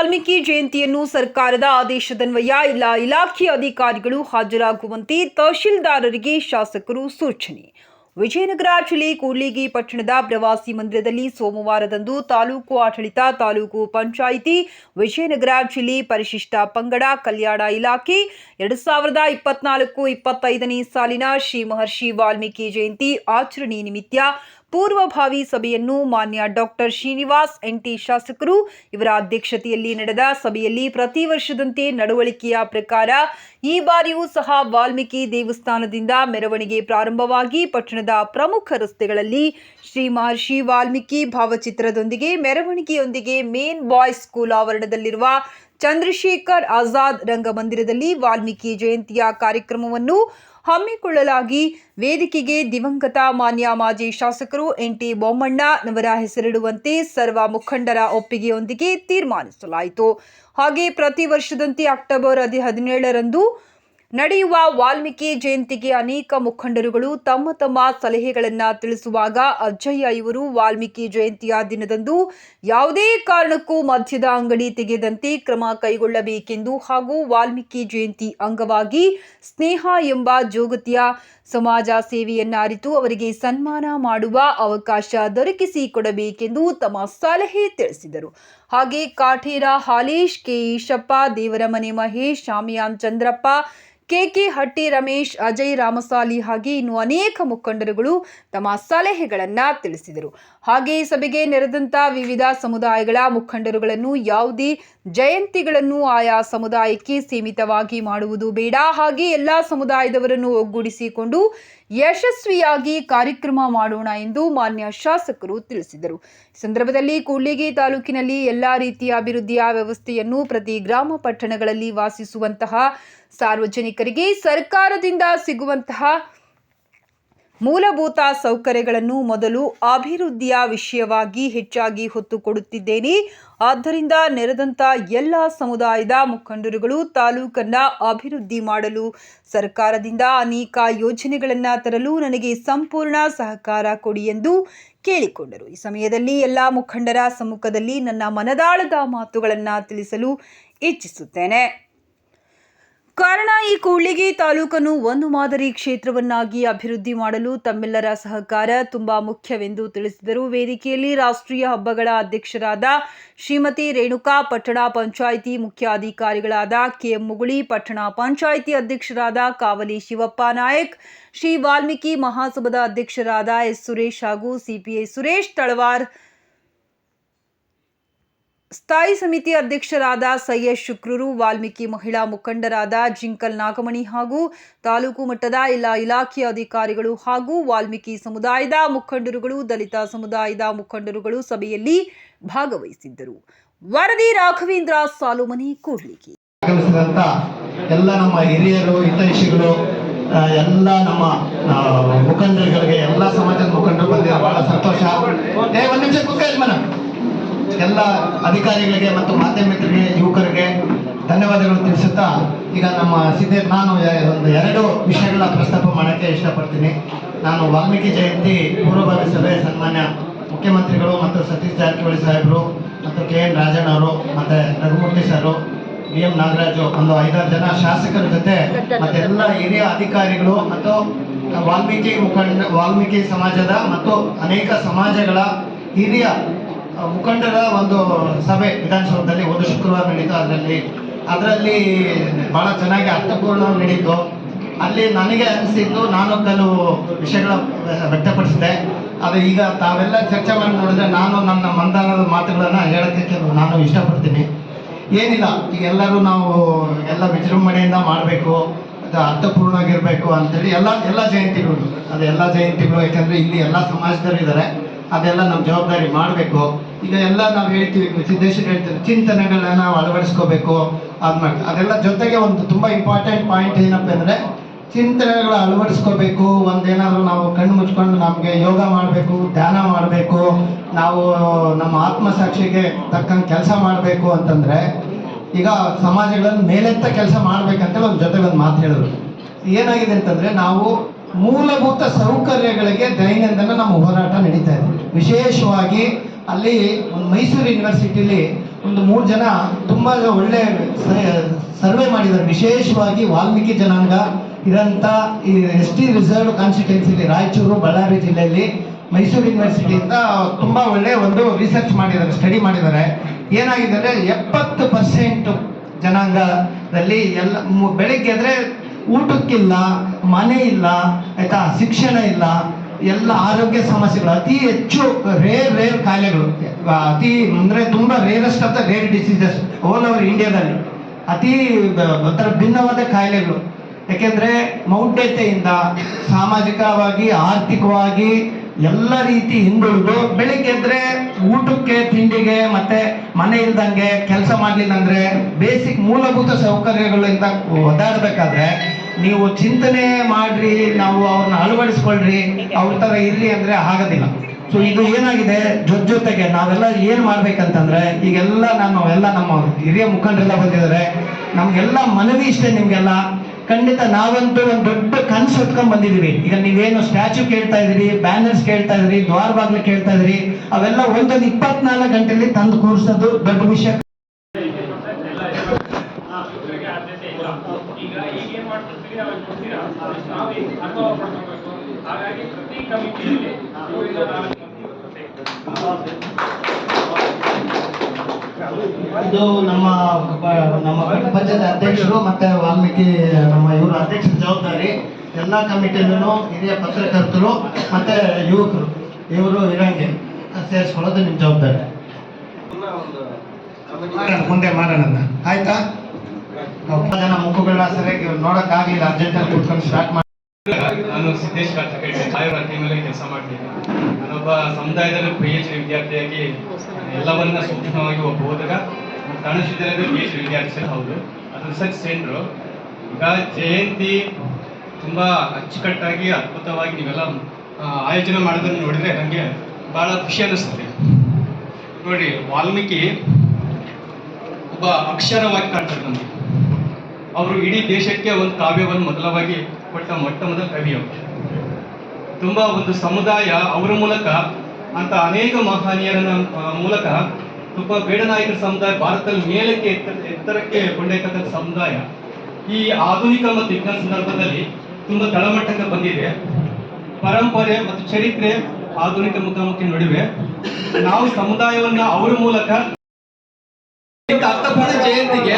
ವಾಲ್ಮೀಕಿ ಜಯಂತಿಯನ್ನು ಸರ್ಕಾರದ ಆದೇಶದನ್ವಯ ಇಲ್ಲ ಇಲಾಖೆ ಅಧಿಕಾರಿಗಳು ಹಾಜರಾಗುವಂತೆ ತಹಶೀಲ್ದಾರರಿಗೆ ಶಾಸಕರು ಸೂಚನೆ. ವಿಜಯನಗರ ಜಿಲ್ಲೆ ಕೂಡ್ಲಿಗಿ ಪಟ್ಟಣದ ಪ್ರವಾಸಿ ಮಂದಿರದಲ್ಲಿ ಸೋಮವಾರದಂದು ತಾಲೂಕು ಆಡಳಿತ, ತಾಲೂಕು ಪಂಚಾಯಿತಿ, ವಿಜಯನಗರ ಜಿಲ್ಲೆ ಪರಿಶಿಷ್ಟ ಪಂಗಡ ಕಲ್ಯಾಣ ಇಲಾಖೆ ಎರಡು ಸಾವಿರದ ಇಪ್ಪತ್ನಾಲ್ಕು ಇಪ್ಪತ್ತೈದನೇ ಸಾಲಿನ ಶ್ರೀ ಮಹರ್ಷಿ ವಾಲ್ಮೀಕಿ ಜಯಂತಿ ಆಚರಣೆ ನಿಮಿತ್ತ ಪೂರ್ವಭಾವಿ ಸಭೆಯನ್ನು ಮಾನ್ಯ ಡಾಕ್ಟರ್ ಶ್ರೀನಿವಾಸ್ ಎನ್ಟಿ ಶಾಸಕರು ಇವರ ಅಧ್ಯಕ್ಷತೆಯಲ್ಲಿ ನಡೆದ ಸಭೆಯಲ್ಲಿ ಪ್ರತಿ ವರ್ಷದಂತೆ ನಡವಳಿಕೆಯ ಪ್ರಕಾರ ಈ ಬಾರಿಯೂ ಸಹ ವಾಲ್ಮೀಕಿ ದೇವಸ್ಥಾನದಿಂದ ಮೆರವಣಿಗೆ ಪ್ರಾರಂಭವಾಗಿ ಪಟ್ಟಣದ ಪ್ರಮುಖ ರಸ್ತೆಗಳಲ್ಲಿ ಶ್ರೀ ಮಹರ್ಷಿ ವಾಲ್ಮೀಕಿ ಭಾವಚಿತ್ರದೊಂದಿಗೆ ಮೆರವಣಿಗೆಯೊಂದಿಗೆ ಮೇನ್ ಬಾಯ್ಸ್ ಸ್ಕೂಲ್ ಆವರಣದಲ್ಲಿರುವ ಚಂದ್ರಶೇಖರ್ ಆಜಾದ್ ರಂಗಮಂದಿರದಲ್ಲಿ ವಾಲ್ಮೀಕಿ ಜಯಂತಿಯ ಕಾರ್ಯಕ್ರಮವನ್ನು ಹಮ್ಮಿಕೊಳ್ಳಲಾಗಿ ವೇದಿಕೆಗೆ ದಿವಂಗತ ಮಾನ್ಯ ಮಾಜಿ ಶಾಸಕರು ಎನ್ ಟಿ ಬೊಮ್ಮಣ್ಣನವರ ಹೆಸರಿಡುವಂತೆ ಸರ್ವ ಮುಖಂಡರ ಒಪ್ಪಿಗೆಯೊಂದಿಗೆ ತೀರ್ಮಾನಿಸಲಾಯಿತು. ಹಾಗೆ ಪ್ರತಿ ವರ್ಷದಂತೆ ಅಕ್ಟೋಬರ್ ಹದಿ ಹದಿನೇಳರಂದು ನಡೆಯುವ ವಾಲ್ಮೀಕಿ ಜಯಂತಿಗೆ ಅನೇಕ ಮುಖಂಡರುಗಳು ತಮ್ಮ ತಮ್ಮ ಸಲಹೆಗಳನ್ನು ತಿಳಿಸುವಾಗ ಅಜ್ಜಯ್ಯ ಇವರು ವಾಲ್ಮೀಕಿ ಜಯಂತಿಯ ದಿನದಂದು ಯಾವುದೇ ಕಾರಣಕ್ಕೂ ಮದ್ಯದ ಅಂಗಡಿ ತೆಗೆದಂತೆ ಕ್ರಮ ಕೈಗೊಳ್ಳಬೇಕೆಂದು ಹಾಗೂ ವಾಲ್ಮೀಕಿ ಜಯಂತಿ ಅಂಗವಾಗಿ ಸ್ನೇಹ ಎಂಬ ಜೋಗತಿಯ ಸಮಾಜ ಸೇವೆಯನ್ನ ಅರಿತು ಅವರಿಗೆ ಸನ್ಮಾನ ಮಾಡುವ ಅವಕಾಶ ದೊರಕಿಸಿಕೊಡಬೇಕೆಂದು ತಮ್ಮ ಸಲಹೆ ತಿಳಿಸಿದರು. ಹಾಗೆ ಕಾಠೇರ ಹಾಲೇಶ್, ಕೆ. ಈಶಪ್ಪ, ದೇವರಮನೆ ಮಹೇಶ್, ಶಾಮಿಯಾನ್ ಚಂದ್ರಪ್ಪ ಕೆಕೆ ಹಟ್ಟಿ, ರಮೇಶ್, ಅಜಯ್ ರಾಮಸಾಲಿ ಹಾಗೆ ಇನ್ನು ಅನೇಕ ಮುಖಂಡರುಗಳು ತಮ್ಮ ಸಲಹೆಗಳನ್ನು ತಿಳಿಸಿದರು. ಹಾಗೆ ಈ ಸಭೆಗೆ ನೆರೆದಂತ ವಿವಿಧ ಸಮುದಾಯಗಳ ಮುಖಂಡರುಗಳನ್ನು ಯಾವುದೇ ಜಯಂತಿಗಳನ್ನು ಆಯಾ ಸಮುದಾಯಕ್ಕೆ ಸೀಮಿತವಾಗಿ ಮಾಡುವುದು ಬೇಡ. ಹಾಗೆ ಎಲ್ಲ ಸಮುದಾಯದವರನ್ನು ಒಗ್ಗೂಡಿಸಿಕೊಂಡು ಯಶಸ್ವಿಯಾಗಿ ಕಾರ್ಯಕ್ರಮ ಮಾಡೋಣ ಎಂದು ಮಾನ್ಯ ಶಾಸಕರು ತಿಳಿಸಿದರು. ಸಂದರ್ಭದಲ್ಲಿ ಕೂಡ್ಲಿಗಿ ತಾಲೂಕಿನಲ್ಲಿ ಎಲ್ಲ ರೀತಿಯ ಅಭಿವೃದ್ಧಿಯ ವ್ಯವಸ್ಥೆಯನ್ನು ಪ್ರತಿ ಗ್ರಾಮ ಪಟ್ಟಣಗಳಲ್ಲಿ ವಾಸಿಸುವಂತಹ ಸಾರ್ವಜನಿಕರಿಗೆ ಸರ್ಕಾರದಿಂದ ಸಿಗುವಂತಹ ಮೂಲಭೂತ ಸೌಕರ್ಯಗಳನ್ನು ಮೊದಲು ಅಭಿವೃದ್ಧಿಯ ವಿಷಯವಾಗಿ ಹೆಚ್ಚಾಗಿ ಹೊತ್ತು ಕೊಡುತ್ತಿದ್ದೇನೆ. ಆದ್ದರಿಂದ ನೆರೆದಂಥ ಎಲ್ಲ ಸಮುದಾಯದ ಮುಖಂಡರುಗಳು ತಾಲೂಕನ್ನು ಅಭಿವೃದ್ಧಿ ಮಾಡಲು, ಸರ್ಕಾರದಿಂದ ಅನೇಕ ಯೋಜನೆಗಳನ್ನು ತರಲು ನನಗೆ ಸಂಪೂರ್ಣ ಸಹಕಾರ ಕೊಡಿ ಎಂದು ಕೇಳಿಕೊಂಡರು. ಈ ಸಮಯದಲ್ಲಿ ಎಲ್ಲ ಮುಖಂಡರ ಸಮ್ಮುಖದಲ್ಲಿ ನನ್ನ ಮನದಾಳದ ಮಾತುಗಳನ್ನು ತಿಳಿಸಲು ಇಚ್ಛಿಸುತ್ತೇನೆ ಕಾರಣ, ಈ ಕೂಡ್ಲಿಗಿ ತಾಲೂಕನ್ನು ಒಂದು ಮಾದರಿ ಕ್ಷೇತ್ರವನ್ನಾಗಿ ಅಭಿವೃದ್ಧಿ ಮಾಡಲು ತಮ್ಮೆಲ್ಲರ ಸಹಕಾರ ತುಂಬಾ ಮುಖ್ಯವೆಂದು ತಿಳಿಸಿದರು. ವೇದಿಕೆಯಲ್ಲಿ ರಾಷ್ಟ್ರೀಯ ಹಬ್ಬಗಳ ಅಧ್ಯಕ್ಷರಾದ ಶ್ರೀಮತಿ ರೇಣುಕಾ, ಪಟ್ಟಣ ಪಂಚಾಯಿತಿ ಮುಖ್ಯ ಅಧಿಕಾರಿಗಳಾದ ಕೆಎಂ ಮುಗುಳಿ, ಪಟ್ಟಣ ಪಂಚಾಯಿತಿ ಅಧ್ಯಕ್ಷರಾದ ಕಾವಲಿ ಶಿವಪ್ಪ ನಾಯಕ್, ಶ್ರೀ ವಾಲ್ಮೀಕಿ ಮಹಾಸಭಾದ ಅಧ್ಯಕ್ಷರಾದ ಎಸ್ ಸುರೇಶ್ ಹಾಗೂ ಸಿಪಿಐ ಸುರೇಶ್, ತಳವಾರ್ ಸ್ಥಾಯಿ ಸಮಿತಿ ಅಧ್ಯಕ್ಷರಾದ ಸೈಯದ್ ಶುಕ್ರರು, ವಾಲ್ಮೀಕಿ ಮಹಿಳಾ ಮುಖಂಡರಾದ ಜಿಂಕಲ್ ನಾಗಮಣಿ ಹಾಗೂ ತಾಲೂಕು ಮಟ್ಟದ ಎಲ್ಲ ಇಲಾಖೆಯ ಅಧಿಕಾರಿಗಳು ಹಾಗೂ ವಾಲ್ಮೀಕಿ ಸಮುದಾಯದ ಮುಖಂಡರುಗಳು, ದಲಿತ ಸಮುದಾಯದ ಮುಖಂಡರುಗಳು ಸಭೆಯಲ್ಲಿ ಭಾಗವಹಿಸಿದ್ದರು. ವರದಿ ರಾಘವೇಂದ್ರ ಸಾಲುಮನಿ ಆಗಮಿಸಿದಂಥ ಎಲ್ಲ ನಮ್ಮ ಹಿರಿಯರು, ಹಿತೈಷಿಗಳು ಎಲ್ಲ ನಮ್ಮ ಮುಖಂಡರುಗಳಿಗೆ, ಎಲ್ಲ ಸಮಾಜದ ಮುಖಂಡರು ಬಂದಿರೋ ಬಹಳ ಸಂತೋಷ. ಎಲ್ಲ ಅಧಿಕಾರಿಗಳಿಗೆ ಮತ್ತು ಮಾಧ್ಯಮಿಕರಿಗೆ, ಯುವಕರಿಗೆ ಧನ್ಯವಾದಗಳು ತಿಳಿಸುತ್ತಾ ಈಗ ನಮ್ಮ ಸಿದ್ಧ, ನಾನು ಒಂದು ಎರಡು ವಿಷಯಗಳ ಪ್ರಸ್ತಾಪ ಮಾಡೋಕ್ಕೆ ಇಷ್ಟಪಡ್ತೀನಿ. ನಾನು ವಾಲ್ಮೀಕಿ ಜಯಂತಿ ಪೂರ್ವಭಾವಿ ಸಭೆ ಸನ್ಮಾನ್ಯ ಮುಖ್ಯಮಂತ್ರಿಗಳು ಮತ್ತು ಸತೀಶ್ ಜಾರಕಿಹೊಳಿ ಸಾಹೇಬರು ಮತ್ತು ಕೆ ಎನ್ ರಾಜಣ್ಣ ಅವರು ಮತ್ತು Raghumurthy sir B M Nagaraju ಒಂದು ಐದಾರು ಜನ ಶಾಸಕರ ಜೊತೆ ಮತ್ತೆ ಎಲ್ಲ ಹಿರಿಯ ಅಧಿಕಾರಿಗಳು ಮತ್ತು ವಾಲ್ಮೀಕಿ ಮುಖಂಡ, ವಾಲ್ಮೀಕಿ ಸಮಾಜದ ಮತ್ತು ಅನೇಕ ಸಮಾಜಗಳ ಹಿರಿಯ ಮುಖಂಡರ ಒಂದು ಸಭೆ ವಿಧಾನಸೌಧದಲ್ಲಿ ಒಂದು ಶುಕ್ರವಾರ ನಡೀತು. ಅದರಲ್ಲಿ ಅದರಲ್ಲಿ ಬಹಳ ಚೆನ್ನಾಗಿ ಅರ್ಥಪೂರ್ಣ ನಡೀತು. ಅಲ್ಲಿ ನನಗೆ ಅನಿಸಿದ್ದು ನಾನು ಕೆಲವು ವಿಷಯಗಳ ವ್ಯಕ್ತಪಡಿಸಿದೆ. ಅದು ಈಗ ತಾವೆಲ್ಲ ಚರ್ಚೆ ಮಾಡಿ ನೋಡಿದ್ರೆ ನಾನು ನನ್ನ ಮಂದಾನದ ಮಾತುಗಳನ್ನು ಹೇಳೋಕ್ಕೆ ಕೆಲವು ನಾನು ಇಷ್ಟಪಡ್ತೀನಿ. ಏನಿಲ್ಲ ಈಗ ಎಲ್ಲರೂ ನಾವು ಎಲ್ಲ ವಿಜೃಂಭಣೆಯಿಂದ ಮಾಡಬೇಕು. ಅರ್ಥಪೂರ್ಣವಾಗಿರಬೇಕು ಅಂತೇಳಿ ಎಲ್ಲ ಎಲ್ಲ ಜಯಂತಿಗಳು. ಅದು ಎಲ್ಲ ಜಯಂತಿಗಳು, ಯಾಕಂದರೆ ಇಲ್ಲಿ ಎಲ್ಲ ಸಮಾಜದವರು ಇದ್ದಾರೆ ಅದೆಲ್ಲ ನಮ್ಮ ಜವಾಬ್ದಾರಿ ಮಾಡಬೇಕು. ಈಗ ಎಲ್ಲ ನಾವು ಹೇಳ್ತೀವಿ, ಸಿದ್ದೇಶ್ವರ ಹೇಳ್ತೀವಿ ಚಿಂತನೆಗಳನ್ನ ನಾವು ಅಳವಡಿಸ್ಕೋಬೇಕು ಅದ್ಮಾಡಿ ಅದೆಲ್ಲ ಜೊತೆಗೆ ಒಂದು ತುಂಬ ಇಂಪಾರ್ಟೆಂಟ್ ಪಾಯಿಂಟ್ ಏನಪ್ಪ ಅಂದರೆ ಚಿಂತನೆಗಳು ಅಳವಡಿಸ್ಕೋಬೇಕು, ಒಂದೇನಾದರೂ ನಾವು ಕಣ್ಣು ಮುಚ್ಕೊಂಡು ನಮಗೆ ಯೋಗ ಮಾಡಬೇಕು, ಧ್ಯಾನ ಮಾಡಬೇಕು, ನಾವು ನಮ್ಮ ಆತ್ಮಸಾಕ್ಷಿಗೆ ತಕ್ಕಂಗೆ ಕೆಲಸ ಮಾಡಬೇಕು ಅಂತಂದರೆ, ಈಗ ಸಮಾಜಗಳನ್ನು ಮೇಲೆತ್ತ ಕೆಲಸ ಮಾಡಬೇಕಂತೇಳಿ ಒಂದು ಜೊತೆಗೆ ಒಂದು ಮಾತು ಹೇಳಿದ್ರು ಏನಾಗಿದೆ ಅಂತಂದರೆ, ನಾವು ಮೂಲಭೂತ ಸೌಕರ್ಯಗಳಿಗೆ ದೈನಂದಿನ ನಮ್ಮ ಹೋರಾಟ ನಡೀತಾ ಇದೆ. ವಿಶೇಷವಾಗಿ ಅಲ್ಲಿ ಒಂದು ಮೈಸೂರು ಯೂನಿವರ್ಸಿಟಿಲಿ ಒಂದು ಮೂರು ಜನ ತುಂಬ ಒಳ್ಳೆ ಸರ್ವೆ ಮಾಡಿದ್ದಾರೆ. ವಿಶೇಷವಾಗಿ ವಾಲ್ಮೀಕಿ ಜನಾಂಗ ಇರೋಂಥ ಈ ಎಸ್ ಟಿ ರಿಸರ್ವ್ ಕಾನ್ಸ್ಟಿಟ್ಯೂನ್ಸಿಲಿ ರಾಯಚೂರು, ಬಳ್ಳಾರಿ ಜಿಲ್ಲೆಯಲ್ಲಿ ಮೈಸೂರು ಯೂನಿವರ್ಸಿಟಿಯಿಂದ ತುಂಬ ಒಳ್ಳೆ ಒಂದು ರಿಸರ್ಚ್ ಮಾಡಿದ್ದಾರೆ ಸ್ಟಡಿ ಮಾಡಿದ್ದಾರೆ. ಏನಾಗಿದೆ ಅಂದರೆ ಎಪ್ಪತ್ತು ಪರ್ಸೆಂಟ್ ಜನಾಂಗದಲ್ಲಿ ಎಲ್ಲ ಬೆಳಿಗ್ಗೆ ಎದ್ರೆ ಊಟಕ್ಕಿಲ್ಲ ಮನೆ ಇಲ್ಲ ಆಯ್ತಾ, ಶಿಕ್ಷಣ ಇಲ್ಲ, ಎಲ್ಲ ಆರೋಗ್ಯ ಸಮಸ್ಯೆಗಳು, ಅತಿ ಹೆಚ್ಚು ರೇರ್ ರೇರ್ ಕಾಯಿಲೆಗಳು. ಅತಿ ಅಂದ್ರೆ ತುಂಬಾ rarest of the rare diseases all over ಇಂಡಿಯಾದಲ್ಲಿ ಅತಿ ಒಂಥರ ಭಿನ್ನವಾದ ಕಾಯಿಲೆಗಳು. ಯಾಕೆಂದ್ರೆ ಮೌಢ್ಯತೆಯಿಂದ, ಸಾಮಾಜಿಕವಾಗಿ, ಆರ್ಥಿಕವಾಗಿ ಎಲ್ಲ ರೀತಿ ಹಿಂದುಳಿದು, ಬೆಳಿಗ್ಗೆ ಎದ್ರೆ ಊಟಕ್ಕೆ, ತಿಂಡಿಗೆ, ಮತ್ತೆ ಮನೆ ಇಲ್ದಂಗೆ ಕೆಲಸ ಮಾಡಲಿಲ್ಲ ಅಂದ್ರೆ ಬೇಸಿಕ್ ಮೂಲಭೂತ ಸೌಕರ್ಯಗಳಿಂದ ಒದ್ದಾಡ್ಬೇಕಾದ್ರೆ ನೀವು ಚಿಂತನೆ ಮಾಡ್ರಿ, ನಾವು ಅವ್ರನ್ನ ಅಳವಡಿಸ್ಕೊಳ್ರಿ, ಅವ್ರ ತರ ಇರ್ಲಿ ಅಂದ್ರೆ ಆಗೋದಿಲ್ಲ ಸೊ ಇದು ಏನಾಗಿದೆ? ಜೊತೆ ಜೊತೆಗೆ ನಾವೆಲ್ಲ ಏನ್ ಮಾಡ್ಬೇಕಂತಂದ್ರೆ, ಈಗೆಲ್ಲ ನಾನು ಎಲ್ಲ ನಮ್ಮ ಹಿರಿಯ ಮುಖಂಡರೆಲ್ಲ ಬಂದಿದ್ದಾರೆ. ನಮ್ಗೆಲ್ಲ ಮನವಿ ಇಷ್ಟೇ ನಿಮ್ಗೆಲ್ಲ. ಖಂಡಿತ ನಾವಂತೂ ಒಂದು ದೊಡ್ಡ ಕನ್ಸು ಹೊತ್ಕೊಂಡ್ ಬಂದಿದೀವಿ. ಈಗ ನೀವೇನು ಸ್ಟ್ಯಾಚು ಕೇಳ್ತಾ ಇದ್ರಿ ಬ್ಯಾನರ್ಸ್ ಕೇಳ್ತಾ ಇದ್ರಿ ದ್ವಾರ ಬಾಗ್ಲು ಕೇಳ್ತಾ ಇದ್ರಿ ಅವೆಲ್ಲ ಒಂದೊಂದು ಇಪ್ಪತ್ನಾಲ್ಕು ಗಂಟೆಯಲ್ಲಿ ತಂದು ಕೂರ್ಸೋದು ದೊಡ್ಡ ವಿಷಯ ಇವರಿಗೆ ಆದ್ಯತೆ ಇಲ್ಲ ಈಗ ಈಗ ಏನ್ ಮಾಡ್ತಿರ್ತೀವಿ ನಾವು ಕೊಡ್ತೀರಾ ನಾವು ಈಗ ಅನುಭವ ಪಡ್ಕೋಬೇಕು ಹಾಗಾಗಿ ಪ್ರತಿ ಕಮಿಟಿಯಲ್ಲಿ ಮೂರಿಂದ ನಾಲ್ಕು ಮಂದಿ ಇರುತ್ತೆ. ಇದು ನಮ್ಮ ನಮ್ಮ ಪಂಚಾಯತ್ ಅಧ್ಯಕ್ಷರು ಮತ್ತೆ ವಾಲ್ಮೀಕಿ ನಮ್ಮ ಇವರು ಅಧ್ಯಕ್ಷರ ಜವಾಬ್ದಾರಿ ಎಲ್ಲ ಕಮಿಟಿಯಲ್ಲೂ ಹಿರಿಯ ಪತ್ರಕರ್ತರು ಮತ್ತೆ ಯುವಕರು ಇವರು ಇರಂಗೆ ಸೇರಿಸ್ಕೊಳ್ಳೋದು ನಿಮ್ಮ ಜವಾಬ್ದಾರಿ ಮುಂದೆ ಮಾಡೋಣ ಅಂತ. ಆಯ್ತಾ ಜನ ಮುಖಗಳನ್ನ ಸರಿಯಾಗಿ ನೋಡಕ್ ಆಗ್ಲಿಲ್ಲ ಅರ್ಜೆಂಟಲ್ಲಿ ಕೂತ್ಕೊಂಡು ಸ್ಟಾರ್ಟ್ ಮಾಡಿ. ನಾನು ಸಿದ್ದೇಶ್ ಕಾಚಕೇಟೆ ಸಾಯೋರ ಟೀಮಲ್ಲಿ ಕೆಲಸ ಮಾಡ್ತೀನಿ. ನಾನೊಬ್ಬ ಸಮುದಾಯದಲ್ಲಿ ಪಿ ಎಚ್ ಡಿ ವಿದ್ಯಾರ್ಥಿಯಾಗಿ, ಎಲ್ಲವನ್ನ ಸೂಕ್ಷ್ಮವಾಗಿ ಒಬ್ಬ ಹೋದಾಗ ವಿದ್ಯಾಲಯದ ಪಿ ಎಚ್ ಡಿ ವಿದ್ಯಾರ್ಥಿ ಹೌದು. ಅದು ರಿಸರ್ಚ್ ಸೆಂಟ್ರು. ಈಗ ಜಯಂತಿ ತುಂಬಾ ಅಚ್ಚುಕಟ್ಟಾಗಿ, ಅದ್ಭುತವಾಗಿ ನೀವೆಲ್ಲ ಆಯೋಜನೆ ಮಾಡೋದನ್ನು ನೋಡಿದ್ರೆ ನನಗೆ ಭಾಳ ಖುಷಿ ಅನ್ನಿಸ್ತದೆ. ನೋಡಿ, ವಾಲ್ಮೀಕಿ ಒಬ್ಬ ಅಕ್ಷರವಾಗಿ ಕಾಣ್ತಾರೆ ನಮಗೆ. ಅವರು ಇಡೀ ದೇಶಕ್ಕೆ ಒಂದು ಕಾವ್ಯವನ್ನು ಮೊದಲವಾಗಿ ಕೊಟ್ಟ ಮೊಟ್ಟ ಮೊದಲ ಕವಿ ಅವರು. ತುಂಬಾ ಒಂದು ಸಮುದಾಯ ಅವರ ಮೂಲಕ ಅಂತ ಅನೇಕ ಮಹನೀಯರನ್ನ ಮೂಲಕ ತುಂಬ ಬೇಡನಾಯಕರ ಸಮುದಾಯ ಭಾರತದಲ್ಲಿ ಮೇಲಕ್ಕೆ ಎತ್ತ, ಎತ್ತರಕ್ಕೆ ಕೊಂಡೊಯ್ತಕ್ಕಂಥ ಸಮುದಾಯ ಈ ಆಧುನಿಕ ಮತ್ತು ವಿಜ್ಞಾನ ಸಂದರ್ಭದಲ್ಲಿ ತುಂಬಾ ತಳಮಟ್ಟಕ್ಕೆ ಬಂದಿದೆ. ಪರಂಪರೆ ಮತ್ತು ಚರಿತ್ರೆ ಆಧುನಿಕ ಮುಖಾಮುಖಿ ನಡುವೆ ನಾವು ಸಮುದಾಯವನ್ನ ಅವರ ಮೂಲಕ ಅರ್ಥಪೂರ್ಣ ಜಯಂತಿಗೆ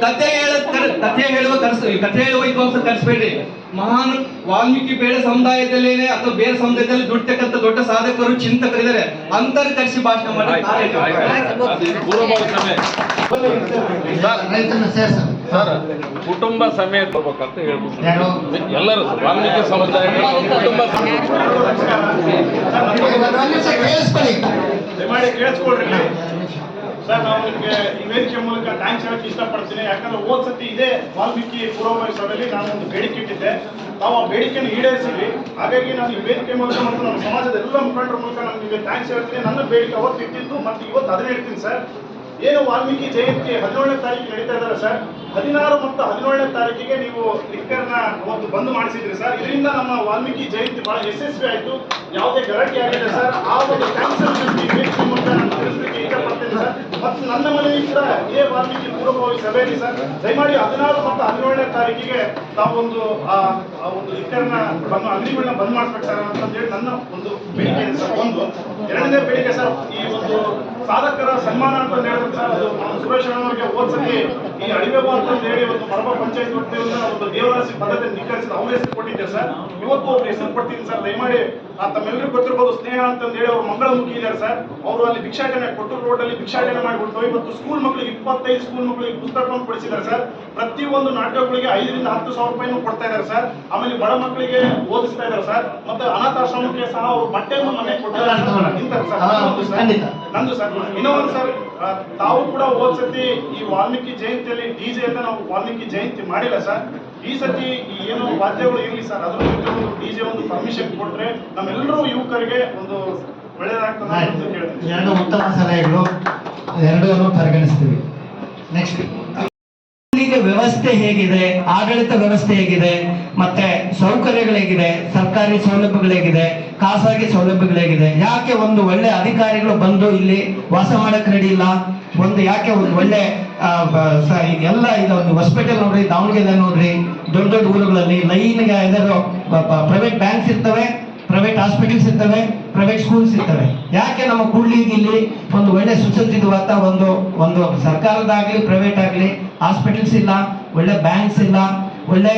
ಕಥೆ ಹೇಳ ಕರ್- ಕಥೆ ಹೇಳುವ ಕರ್ಸ ಕಥೆ ಹೇಳುವ ವಿದ್ವಾಂಸ ಕರೆಸಬೇಡಿ ಮಹಾನ್ ವಾಲ್ಮೀಕಿ ಬೇರೆ ಸಮುದಾಯದಲ್ಲೇನೆ ಅಥವಾ ಬೇರೆ ಸಮುದಾಯದಲ್ಲಿ ದುಡ್ತಕ್ಕಂಥ ದೊಡ್ಡ ಸಾಧಕರು ಚಿಂತಕರಿದ್ದಾರೆ ಅಂತರ್ ಕರೆಸಿ ಭಾಷಣ ಮಾಡಿ. ಕುಟುಂಬ ಸಮೇತ ಹೋಗ್ಬೇಕಂತ ಹೇಳ್ಬೋದು ಎಲ್ಲರೂ ವಾಲ್ಮೀಕಿ ಸಮುದಾಯ. ಕುಟುಂಬ ಕೇಳಿಸ್ಕೊಳ್ಳಿ. ಸರ್, ನಾವು ನಿಮಗೆ ಮೂಲಕ ಥ್ಯಾಂಕ್ಸ್ ಹೇಳಕ್ಕೆ ಇಷ್ಟಪಡ್ತೀನಿ. ಯಾಕಂದ್ರೆ ಹೋದ ಸತಿ ಇದೇ ವಾಲ್ಮೀಕಿ ಪೂರ್ವಭಾವಿ ಸಭೆಯಲ್ಲಿ ನಾನು ಒಂದು ಬೇಡಿಕೆ ಇಟ್ಟಿದ್ದೆ. ನಾವು ಆ ಬೇಡಿಕೆಯನ್ನು ಈಡೇರಿಸಿದ್ವಿ. ಹಾಗಾಗಿ ನಾನು ಈ ವೇದಿಕೆ ಮೂಲಕ ಮತ್ತು ನಮ್ಮ ಸಮಾಜದ ಎಲ್ಲ ಮುಖಂಡರ ಮೂಲಕ ನಾನು ನಿಮಗೆ ಥ್ಯಾಂಕ್ಸ್ ಹೇಳ್ತೀನಿ ನನ್ನ ಬೇಡಿಕೆ ಅವತ್ತು ಇಟ್ಟಿದ್ದು ಮತ್ತು ಇವತ್ತು ಅದನ್ನೇ ಹೇಳ್ತೀನಿ ಸರ್. ಏನು ವಾಲ್ಮೀಕಿ ಜಯಂತಿ ಹದಿನೇಳನೇ ತಾರೀಕು ನಡೀತಾ ಇದ್ದಾರೆ, ಸರ್. ಹದಿನಾರು ಮತ್ತು ಹದಿನೇಳನೇ ತಾರೀಕಿಗೆ ನೀವು ಲಿಕ್ಕರ್ನ ಒಂದು ಬಂದ್ ಮಾಡಿಸಿದ್ರಿ ಸರ್. ಇದರಿಂದ ನಮ್ಮ ವಾಲ್ಮೀಕಿ ಜಯಂತಿ ಬಹಳ ಯಶಸ್ವಿ ಆಯಿತು. ಯಾವುದೇ ಗಲಾಟೆ ಆಗಿದೆ ಸರ್, ಆ ಒಂದು ಕ್ಯಾನ್ಸಲ್ ನಾನು ಸರ್. ಮತ್ತು ನನ್ನ ಮನೆಯಲ್ಲಿ ಕೂಡ ಇದೇ ವಾಲ್ಮೀಕಿ ಪೂರ್ವಭಾವಿ ಸಭೆಯಲ್ಲಿ ಸರ್. ದಯಮಾಡಿ ಹದಿನಾರು ಮತ್ತು ಹದಿನೇಳನೇ ತಾರೀಕಿಗೆ ತಾವೊಂದು ಆ ಒಂದು ಲಿಕ್ಕರ್ನ ಬಂದು ಅಂಗಡಿಗಳನ್ನ ಬಂದ್ ಮಾಡಿಸ್ಬೇಕು ಸರ್ ಅಂತಂದೇಳಿ ನನ್ನ ಒಂದು ಬೇಡಿಕೆ ಇದೆ ಸರ್. ಒಂದು. ಎರಡನೇ ಬೇಡಿಕೆ ಸರ್, ಈ ಒಂದು ಸಾಧಕರ ಸನ್ಮಾನ ಅಂತ ಹೇಳಿದ್ರೆ ಸರ್ ಅದು ಸುರೇಶ್ ಅವರಿಗೆ ಈ ಅಡಿಮೆ ಅಂತ ಹೇಳಿ ಒಂದು ಮರಬ ಪಂಚಾಯತ್ ವತಿಯಿಂದ ಒಂದು ದೇವರಾಸಿ ಪದ್ಧತಿ ನಿಖರಿಸಿ ಅವ್ರ ಹೆಸರು ಕೊಟ್ಟಿದ್ದೆ ಸರ್. ಇವತ್ತು ಒಬ್ರು ಹೆಸರು ಕೊಡ್ತೀನಿ ಸರ್ ದಯಮಾಡಿ ಆ ತಮ್ಮೆಲ್ಲರಿಗೂ ಗೊತ್ತಿರ್ಬೋದು ಸ್ನೇಹ ಅಂತ ಹೇಳಿ ಅವ್ರು ಮಂಗಳಮುಖಿ ಇದ್ದಾರೆ ಸರ್. ಅವರು ಅಲ್ಲಿ ಭಿಕ್ಷಾಟನೆ ಕೊಟ್ಟೂರು ರೋಡ್ ಅಲ್ಲಿ ಭಿಕ್ಷಾಟನೆ ಮಾಡಿಬಿಟ್ಟು ಇವತ್ತು ಸ್ಕೂಲ್ ಮಕ್ಕಳಿಗೆ ಇಪ್ಪತ್ತೈದು ಸ್ಕೂಲ್ ಮಕ್ಕಳಿಗೆ ಪುಸ್ತಕವನ್ನು ಕೊಡಿಸಿದ್ದಾರೆ ಸರ್. ಪ್ರತಿ ಒಂದು ನಾಟಕಗಳಿಗೆ ಐದರಿಂದ ಹತ್ತು ಸಾವಿರ ರೂಪಾಯಿನೂ ಕೊಡ್ತಾ ಇದ್ದಾರೆ ಸರ್. ಆಮೇಲೆ ಬಡ ಮಕ್ಕಳಿಗೆ ಓದಿಸ್ತಾ ಇದ್ದಾರೆ ಸರ್. ಮತ್ತೆ ಅನಾಥಾಶ್ರಮಕ್ಕೆ ಸಹ ಅವರು ಬಟ್ಟೆಯನ್ನು ಮನೆ ಕೊಟ್ಟಿದ್ದಾರೆ ಸರ್. ನಂದು ಸರ್. ಇನ್ನೊಂದು ಸರ್ ತಾವು ಕೂಡ ಹೋದ ಸತಿ ಈ ವಾಲ್ಮೀಕಿ ಜಯಂತಿಯಲ್ಲಿ ಡಿ ಜೆ ಅಂತ ನಾವು ವಾಲ್ಮೀಕಿ ಜಯಂತಿ ಮಾಡಿಲ್ಲ ಸರ್. ಈ ಸತಿ ಏನು ವಾದ್ಯಗಳು ಇರಲಿ ಸರ್. ಅದ್ರ ಜೊತೆ ಒಂದು ಡಿಜೆ ಒಂದು ಪರ್ಮಿಷನ್ ಕೊಟ್ರೆ ನಮ್ಮೆಲ್ಲರೂ ಯುವಕರಿಗೆ ಒಂದು ಒಳ್ಳೇದಾಗ್ತದೆ ಅಂತ ಹೇಳ್ತೀನಿ. ಎರಡು ಉತ್ತಮ ಸಲಹೆಗಳು. ಎರಡೂ ಪರಿಗಣಿಸ್ತೀವಿ ನೆಕ್ಸ್ಟ್ ವ್ಯವಸ್ಥೆ ಹೇಗಿದೆ, ಆಡಳಿತ ವ್ಯವಸ್ಥೆ ಹೇಗಿದೆ, ಮತ್ತೆ ಸೌಕರ್ಯಗಳು ಹೇಗಿದೆ, ಸರ್ಕಾರಿ ಸೌಲಭ್ಯಗಳು ಹೇಗಿದೆ, ಖಾಸಗಿ ಸೌಲಭ್ಯಗಳು ಹೇಗಿದೆ. ಯಾಕೆ ಒಂದು ಒಳ್ಳೆ ಅಧಿಕಾರಿಗಳು ಬಂದು ಇಲ್ಲಿ ವಾಸ ಮಾಡಕ್ ರೆಡಿ ಇಲ್ಲ? ಒಂದು ಯಾಕೆ ಒಂದು ಒಳ್ಳೆ ಎಲ್ಲ ಇದು ಒಂದು ಹಾಸ್ಪಿಟಲ್ ನೋಡ್ರಿ, ದಾವಣಗೆರೆ ನೋಡ್ರಿ, ದೊಡ್ಡ ದೊಡ್ಡ ಊರುಗಳಲ್ಲಿ ಲೈನ್ಗೆ ಏನಾದ್ರು ಪ್ರೈವೇಟ್ ಬ್ಯಾಂಕ್ಸ್ ಇರ್ತವೆ ಪ್ರೈವೇಟ್ ಹಾಸ್ಪಿಟಲ್ಸ್ ಇರ್ತವೆ ಪ್ರೈವೇಟ್ ಸ್ಕೂಲ್ಸ್ ಇರ್ತವೆ ಯಾಕೆ ನಮ್ಮ ಕೂಡ್ಲಿಗೆ ಇಲ್ಲಿ ಒಂದು ಒಳ್ಳೆ ಸುಸಜ್ಜಿತವಾದ ಒಂದು ಒಂದು ಸರ್ಕಾರದಾಗ್ಲಿ ಪ್ರೈವೇಟ್ ಆಗಲಿ ಹಾಸ್ಪಿಟಲ್ಸ್ ಇಲ್ಲ, ಒಳ್ಳೆ ಬ್ಯಾಂಕ್ಸ್ ಇಲ್ಲ, ಒಳ್ಳೆ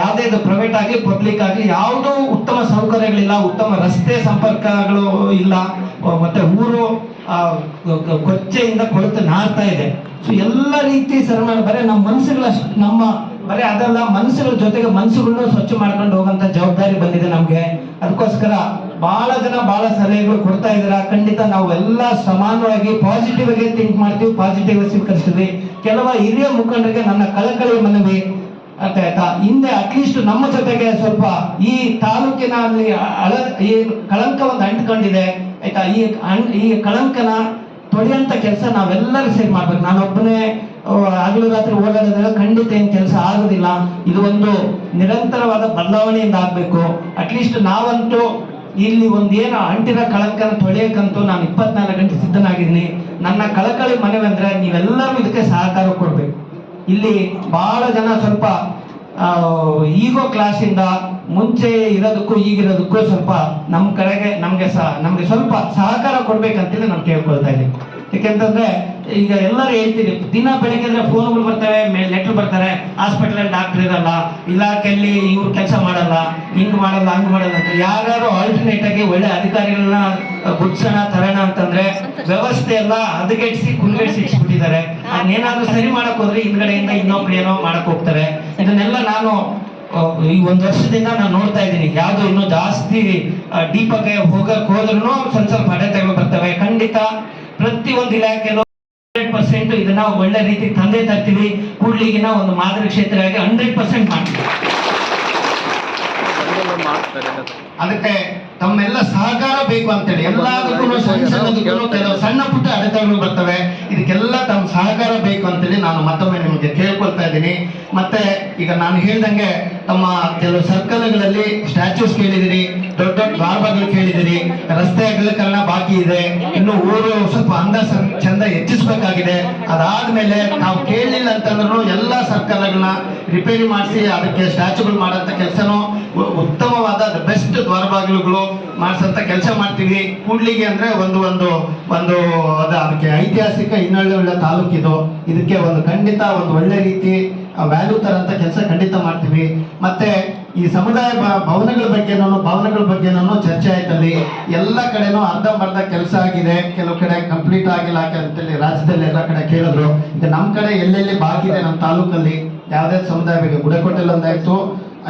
ಯಾವುದೇ ಇದು ಪ್ರೈವೇಟ್ ಆಗಲಿ ಪಬ್ಲಿಕ್ ಆಗಲಿ ಯಾವುದೂ ಉತ್ತಮ ಸೌಕರ್ಯಗಳಿಲ್ಲ, ಉತ್ತಮ ರಸ್ತೆ ಸಂಪರ್ಕಗಳು ಇಲ್ಲ ಮತ್ತೆ ಊರು ಕೊಚ್ಚೆಯಿಂದ ಕೊಳೆತು ನಾರ್ತಾ ಇದೆ. ಸೊ ಎಲ್ಲ ರೀತಿ ಸರಣ ಬರೀ ನಮ್ಮ ಮನಸ್ಸುಗಳ ನಮ್ಮ ಬರೀ ಅದಲ್ಲ, ಮನಸ್ಸುಗಳ ಜೊತೆಗೆ ಮನಸ್ಸುಗಳನ್ನು ಸ್ವಚ್ಛ ಮಾಡ್ಕೊಂಡು ಹೋಗಂತ ಜವಾಬ್ದಾರಿ ಬಂದಿದೆ ನಮಗೆ. ಅದಕ್ಕೋಸ್ಕರ ಬಹಳ ಜನ ಬಹಳ ಸಲಹೆಗಳು ಕೊಡ್ತಾ ಇದಾರ. ಖಂಡಿತ ನಾವು ಎಲ್ಲ ಸಮಾನವಾಗಿ ಪಾಸಿಟಿವ್ ಆಗಿ ಥಿಂಕ್ ಮಾಡ್ತೀವಿ ಪಾಸಿಟಿವ್ ಸ್ವೀಕರಿಸ್ತೀವಿ. ಕೆಲವ ಹಿರಿಯ ಮುಖಂಡರಿಗೆ ನನ್ನ ಕಳಕಳಿ ಮನವಿ ಅಂತ ಆಯ್ತಾ? ಹಿಂದೆ ಅಟ್ಲೀಸ್ಟ್ ನಮ್ಮ ಜೊತೆಗೆ ಸ್ವಲ್ಪ ಈ ತಾಲೂಕಿನಲ್ಲಿ ಅಳ, ಈ ಕಳಂಕ ಒಂದು ಅಂಟ್ಕೊಂಡಿದೆ. ಆಯ್ತಾ? ಈ ಈ ಕಳಂಕನ ತೊಳೆಯಂತ ಕೆಲಸ ನಾವೆಲ್ಲರೂ ಸೇರಿ ಮಾಡ್ಬೇಕು. ನಾನೊಬ್ಬನೇ ಹಗಲು ರಾತ್ರಿ ಓಡಾಡಿದ್ರೆ ಖಂಡಿತ ಏನು ಕೆಲಸ ಆಗೋದಿಲ್ಲ. ಇದು ಒಂದು ನಿರಂತರವಾದ ಬದಲಾವಣೆಯಿಂದ ಆಗ್ಬೇಕು. ಅಟ್ಲೀಸ್ಟ್ ನಾವಂತೂ ಇಲ್ಲಿ ಒಂದೇನು ಅಂಟಿನ ಕಳಂಕನ ತೊಳೆಯಕ್ಕಂತೂ ನಾನು ಇಪ್ಪತ್ನಾಲ್ಕು ಗಂಟೆ ಸಿದ್ಧನಾಗಿದ್ದೀನಿ. ನನ್ನ ಕಳಕಳಿ ಮನವಿ ಅಂದ್ರೆ ನೀವೆಲ್ಲರೂ ಇದಕ್ಕೆ ಸಹಕಾರ ಕೊಡ್ಬೇಕು. ಇಲ್ಲಿ ಬಹಳ ಜನ ಸ್ವಲ್ಪ ಈಗೋ ಕ್ಲಾಸಿಂದ ಮುಂಚೆ ಇರೋದಕ್ಕೂ ಈಗಿರೋದಕ್ಕೂ ಸ್ವಲ್ಪ ನಮ್ಮ ಕಡೆಗೆ ನಮಗೆ ಸಹ ನಮಗೆ ಸ್ವಲ್ಪ ಸಹಕಾರ ಕೊಡ್ಬೇಕಂತೇಳಿ ನಾನು ಕೇಳ್ಕೊಳ್ತಾ ಇದ್ದೀನಿ. ಯಾಕೆಂತಂದ್ರೆ ಈಗ ಎಲ್ಲರೂ ಹೇಳ್ತೀರಿ, ದಿನ ಬೆಳಗ್ಗೆ ಫೋನ್ಗಳು ಬರ್ತವೆ ಲೆಟರ್ ಬರ್ತಾರೆ ಹಾಸ್ಪಿಟಲ್ ಡಾಕ್ಟರ್ ಇರಲ್ಲ ಇಲಾಖೆಯಲ್ಲಿ ಇವ್ರು ಕೆಲಸ ಮಾಡಲ್ಲ, ಹಿಂಗ್ ಮಾಡಲ್ಲ, ಹಂಗ್ ಮಾಡಲ್ಲ ಅಂತ ಯಾರ್ಯಾರು ಆಲ್ಟರ್ನೇಟ್ ಆಗಿ ಒಳ್ಳೆ ಅಧಿಕಾರಿಗಳನ್ನ ಗುಡ್ಸೋಣ, ತರೋಣ ಅಂತಂದ್ರೆ ವ್ಯವಸ್ಥೆ ಎಲ್ಲ ಹದಗೆಡ್ಸಿ ಕುಲ್ಗೆಡಿಸಿ ಇಟ್ಬಿಟ್ಟಿದ್ದಾರೆ ಅದನ್ನೇನಾದ್ರೂ ಸರಿ ಮಾಡಕ್ ಹೋದ್ರೆ ಹಿಂದ್ಗಡೆಯಿಂದ ಇನ್ನೊಬ್ರು ಏನೋ ಮಾಡಕ್ ಹೋಗ್ತಾರೆ. ಇದನ್ನೆಲ್ಲ ನಾನು ಈ ಒಂದ್ ವರ್ಷದಿಂದ ನಾನು ನೋಡ್ತಾ ಇದ್ದೀನಿ. ಯಾವ್ದು ಇನ್ನೂ ಜಾಸ್ತಿ ಡೀಪಕ್ಕೆ ಹೋಗಕ್ ಹೋದ್ರೂ ಸ್ವಲ್ಪ ಸ್ವಲ್ಪ ಅಡೆತಗಳು ಬರ್ತವೆ. ಖಂಡಿತ ಪ್ರತಿ ಒಂದು ಇಲಾಖೆಯಲ್ಲೂ ಪರ್ಸೆಂಟ್ ಇದನ್ನ ಒಳ್ಳೆ ರೀತಿ ತಂದೆ ತರ್ತೀವಿ ಕೂಡ್ಲಿಗಿನ ಒಂದು ಮಾದರಿ ಕ್ಷೇತ್ರ ಆಗಿ ಹಂಡ್ರೆಡ್ ಪರ್ಸೆಂಟ್ ಮಾಡ್ತೀವಿ. ಅದಕ್ಕೆ ತಮ್ಮೆಲ್ಲ ಸಹಕಾರ ಬೇಕು ಅಂತೇಳಿ. ಎಲ್ಲದಕ್ಕೂ ಸಣ್ಣ ಸಣ್ಣದಕ್ಕೂ ಕೆಲವು ಸಣ್ಣ ಪುಟ್ಟ ಅಡೆತಡೆಗಳು ಬರ್ತವೆ. ಇದಕ್ಕೆಲ್ಲ ತಮ್ಮ ಸಹಕಾರ ಬೇಕು ಅಂತೇಳಿ ನಾನು ಮತ್ತೊಮ್ಮೆ ನಿಮಗೆ ಕೇಳ್ಕೊಳ್ತಾ ಇದ್ದೀನಿ. ಮತ್ತೆ ಈಗ ನಾನು ಹೇಳ್ದಂಗೆ ತಮ್ಮ ಕೆಲವು ಸರ್ಕಲ್ಗಳಲ್ಲಿ ಸ್ಟ್ಯಾಚ್ಯೂಸ್ ಕೇಳಿದಿರಿ ದೊಡ್ಡ ದೊಡ್ಡ ದ್ವಾರಬಾಗಿಲು ಕೇಳಿದಿರಿ ರಸ್ತೆ ಅಗಲೀಕರಣ ಬಾಕಿ ಇದೆ. ಇನ್ನು ಊರು ಸ್ವಲ್ಪ ಅಂದ ಚಂದ ಹೆಚ್ಚಿಸ್ಬೇಕಾಗಿದೆ. ಅದಾದ್ಮೇಲೆ ನಾವು ಕೇಳಲಿಲ್ಲ ಅಂತಂದ್ರೂ ಎಲ್ಲ ಸರ್ಕಲ್ಗಳನ್ನ ರಿಪೇರಿ ಮಾಡಿಸಿ ಅದಕ್ಕೆ ಸ್ಟ್ಯಾಚ್ಯೂಗಳು ಮಾಡೋಂಥ ಕೆಲಸನೂ ಉತ್ತಮವಾದ ಬೆಸ್ಟ್ ದ್ವಾರಬಾಗಿಲುಗಳು ಮಾಡಿಸಂತ ಕೆಲಸ ಮಾಡ್ತೀವಿ ಕೂಡ್ಲಿಗೆ ಅಂದ್ರೆ ಒಂದು ಒಂದು ಒಂದು ಅದ ಅದಕ್ಕೆ ಐತಿಹಾಸಿಕ ಹಿನ್ನೆಲೆ ತಾಲೂಕಿದು ಇದಕ್ಕೆ ಒಂದು ಖಂಡಿತ ಒಂದು ಒಳ್ಳೆ ರೀತಿ ವ್ಯಾಲ್ಯೂ ತರಂತ ಕೆಲಸ ಖಂಡಿತ ಮಾಡ್ತೀವಿ. ಮತ್ತೆ ಈ ಸಮುದಾಯ ಭವನಗಳ ಬಗ್ಗೆನೂ ಭವನಗಳ ಬಗ್ಗೆನೂ ಚರ್ಚೆ ಆಯ್ತಲ್ಲಿ. ಎಲ್ಲ ಕಡೆನೂ ಅರ್ಧಂಬರ್ಧ ಕೆಲಸ ಆಗಿದೆ. ಕೆಲವು ಕಡೆ ಕಂಪ್ಲೀಟ್ ಆಗಿಲ್ಲ ಅಂತೇಳಿ ರಾಜ್ಯದಲ್ಲಿ ಎಲ್ಲ ಕಡೆ ಕೇಳಿದ್ರು. ಈಗ ನಮ್ಮ ಕಡೆ ಎಲ್ಲೆಲ್ಲಿ ಬಾಕಿ ಇದೆ ನಮ್ಮ ತಾಲೂಕಲ್ಲಿ ಯಾವುದೇ ಸಮುದಾಯ ಬಗ್ಗೆ ಗುಡಕೋಟೆಲ್ ಒಂದಾಯ್ತು.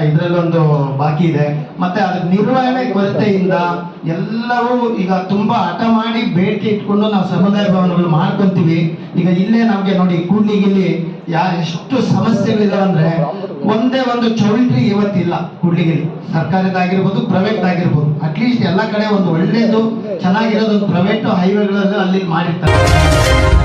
ಇದರಲ್ಲೊಂದು ಬಾಕಿ ಇದೆ. ಮತ್ತೆ ಅದ್ರ ನಿರ್ವಹಣೆ ಕೊರತೆಯಿಂದ ಎಲ್ಲವೂ ಈಗ ತುಂಬಾ ಹಠ ಮಾಡಿ ಬೇಡಿಕೆ ಇಟ್ಕೊಂಡು ನಾವು ಸಮುದಾಯ ಭವನಗಳು ಮಾಡ್ಕೊಂತೀವಿ. ಈಗ ಇಲ್ಲೇ ನಮ್ಗೆ ನೋಡಿ ಕೂಡ್ಲಿಗಿಲ್ಲಿ ಯಾ ಎಷ್ಟು ಸಮಸ್ಯೆಗಳಿದಾವೆ ಅಂದ್ರೆ ಒಂದೇ ಒಂದು ಚೌಲ್ಟ್ರಿ ಇವತ್ತಿಲ್ಲ ಕೂಡ್ಲಿಗಿಲ್ಲಿ. ಸರ್ಕಾರದಾಗಿರ್ಬೋದು ಪ್ರೈವೇಟ್ ಆಗಿರ್ಬೋದು ಅಟ್ಲೀಸ್ಟ್ ಎಲ್ಲ ಕಡೆ ಒಂದು ಒಳ್ಳೇದು ಚೆನ್ನಾಗಿರೋದು ಪ್ರೈವೇಟ್ ಹೈವೇಗಳಲ್ಲಿ ಅಲ್ಲಿ ಮಾಡಿರ್ತಾರೆ.